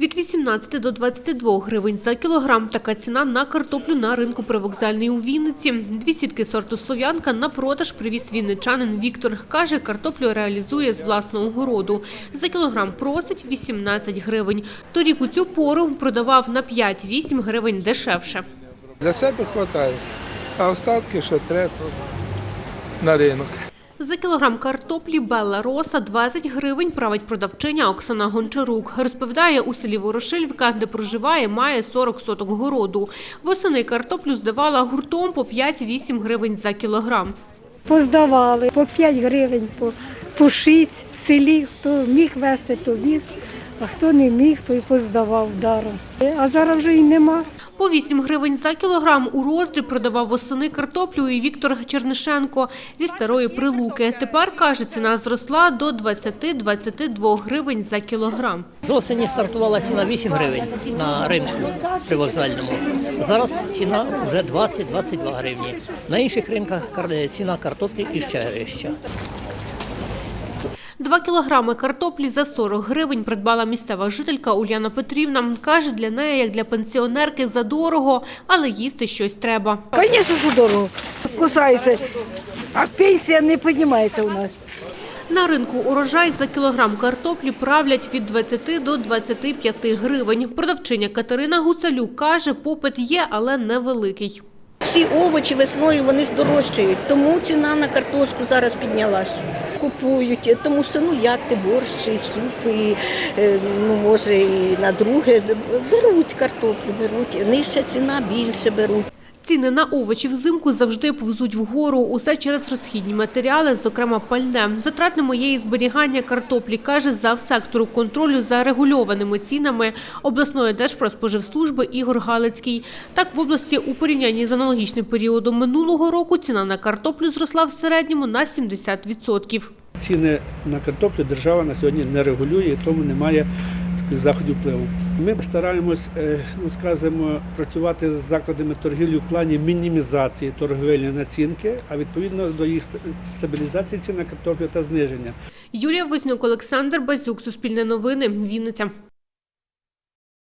Від 18 до 22 гривень за кілограм така ціна на картоплю на ринку привокзальний у Вінниці. Дві сітки сорту «Слов'янка» на продаж привіз вінничанин Віктор. Каже, картоплю реалізує з власного городу. За кілограм просить 18 гривень. Торік у цю пору продавав на 5-8 гривень дешевше. Для себе вистачає, а остатки, що треба, на ринок. За кілограм картоплі Белла Роса 20 гривень править продавчиня Оксана Гончарук. Розповідає, у селі Ворошилівка, де проживає, має 40 соток городу. Восени картоплю здавала гуртом по 5-8 гривень за кілограм. Поздавали по 5 гривень, по, по 6 в селі. Хто міг вести, то віз, а хто не міг, то й поздавав даром. А зараз вже й нема. По 8 гривень за кілограм у роздріб продавав восени картоплю і Віктор Чернишенко зі старої прилуки. Тепер, каже, ціна зросла до 20-22 гривень за кілограм. З осені стартувала ціна 8 гривень на ринку привокзальному. Зараз ціна вже 20-22 гривні. На інших ринках ціна картоплі іще вища. Два кілограми картоплі за 40 гривень придбала місцева жителька Уляна Петрівна. Каже, для неї, як для пенсіонерки, задорого, але їсти щось треба. Звісно, що дорого. Кусається, а пенсія не піднімається у нас. На ринку урожай за кілограм картоплі правлять від 20 до 25 гривень. Продавчиня Катерина Гуцалюк каже, попит є, але невеликий. Всі овочі весною вони ж дорожчають, тому ціна на картошку зараз піднялась. Купують, тому що ну як ти борщ, і суп, і е, ну може і на друге беруть картоплю, беруть. Нижча ціна більше беруть. Ціни на овочі взимку завжди повзуть вгору. Усе через розхідні матеріали, зокрема пальне. Затратне її зберігання картоплі, каже, за сектору контролю за регульованими цінами обласної держпродспоживслужби Ігор Галицький. Так, в області у порівнянні з аналогічним періодом минулого року ціна на картоплю зросла в середньому на 70%. Ціни на картоплю держава на сьогодні не регулює, тому немає заходів впливу. Ми стараємось, е, ну скажімо, працювати з закладами торгівлі в плані мінімізації торговельної націнки, а відповідно до їх стабілізації цін на картоплю та зниження. Юлія Вознюк, Олександр Базюк, Суспільне новини, Вінниця.